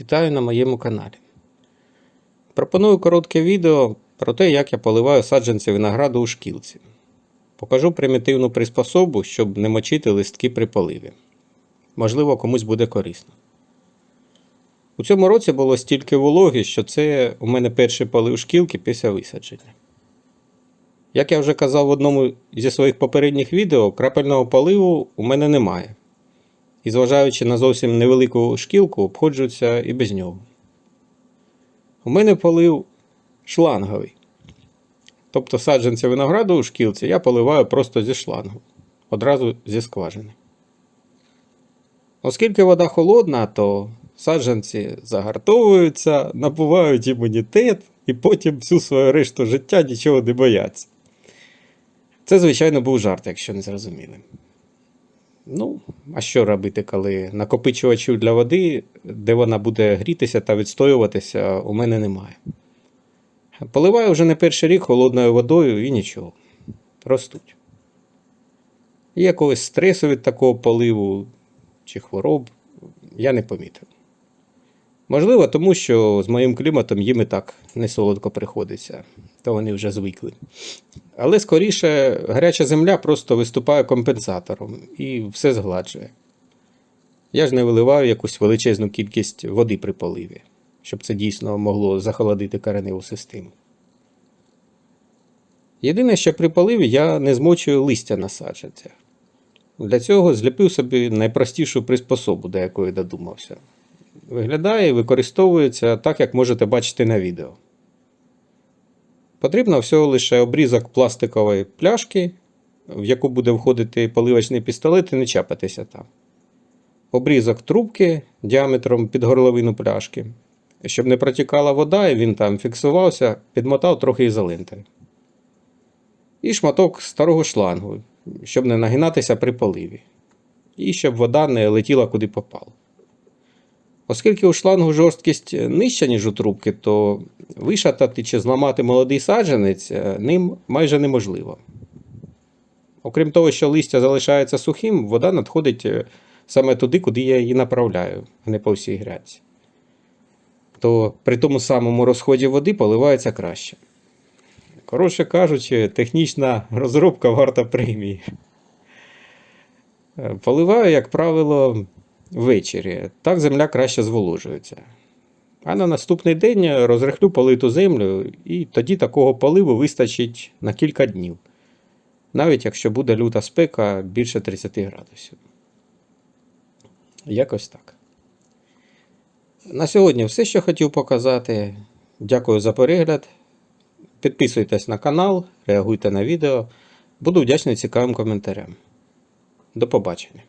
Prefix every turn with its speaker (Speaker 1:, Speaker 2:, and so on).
Speaker 1: Вітаю на моєму каналі. Пропоную коротке відео про те, як я поливаю саджанці винограду у шкілці. Покажу примітивну приспособу, щоб не мочити листки при поливі. Можливо, комусь буде корисно. У цьому році було стільки вологи, що це у мене перший полив шкілки після висадження. Як я вже казав в одному зі своїх попередніх відео, крапельного поливу у мене немає. І зважаючи на зовсім невелику шкілку, обходжуся і без нього. У мене полив шланговий. Тобто саджанці винограду у шкілці я поливаю просто зі шлангу, одразу зі скважини. Оскільки вода холодна, то саджанці загартовуються, набувають імунітет і потім всю свою решту життя нічого не бояться. Це, звичайно, був жарт, якщо не зрозуміли. Ну, а що робити, коли накопичувачів для води, де вона буде грітися та відстоюватися, у мене немає. Поливаю вже не перший рік холодною водою і нічого. Ростуть. Є якогось стресу від такого поливу чи хвороб, я не помітив. Можливо, тому що з моїм кліматом їм і так не солодко приходиться, то вони вже звикли. Але скоріше гаряча земля просто виступає компенсатором і все згладжує. Я ж не виливаю якусь величезну кількість води при поливі, щоб це дійсно могло захолодити кореневу систему. Єдине, що при поливі я не змочую листя на саджанцях. Для цього зліпив собі найпростішу приспособу, до якої додумався. Виглядає і використовується так, як можете бачити на відео. Потрібно всього лише обрізок пластикової пляшки, в яку буде входити поливочний пістолет і не чапатися там. Обрізок трубки діаметром під горловину пляшки. Щоб не протікала вода і він там фіксувався, підмотав трохи ізоленти. І шматок старого шлангу, щоб не нагинатися при поливі. І щоб вода не летіла куди попало. Оскільки у шлангу жорсткість нижча, ніж у трубки, то вишатати чи зламати молодий саджанець е, ним майже неможливо. Окрім того, що листя залишається сухим, вода надходить е, саме туди, куди я її направляю, а не по всій грядці. То при тому самому розході води поливається краще. Коротше кажучи, технічна розробка варта премії. Е, Поливаю, як правило, ввечері. Так земля краще зволожується. А на наступний день розрихлю политу землю, і тоді такого поливу вистачить на кілька днів. Навіть якщо буде люта спека більше 30 градусів. Якось так. На сьогодні все, що хотів показати. Дякую за перегляд. Підписуйтесь на канал, реагуйте на відео. Буду вдячний цікавим коментарям. До побачення.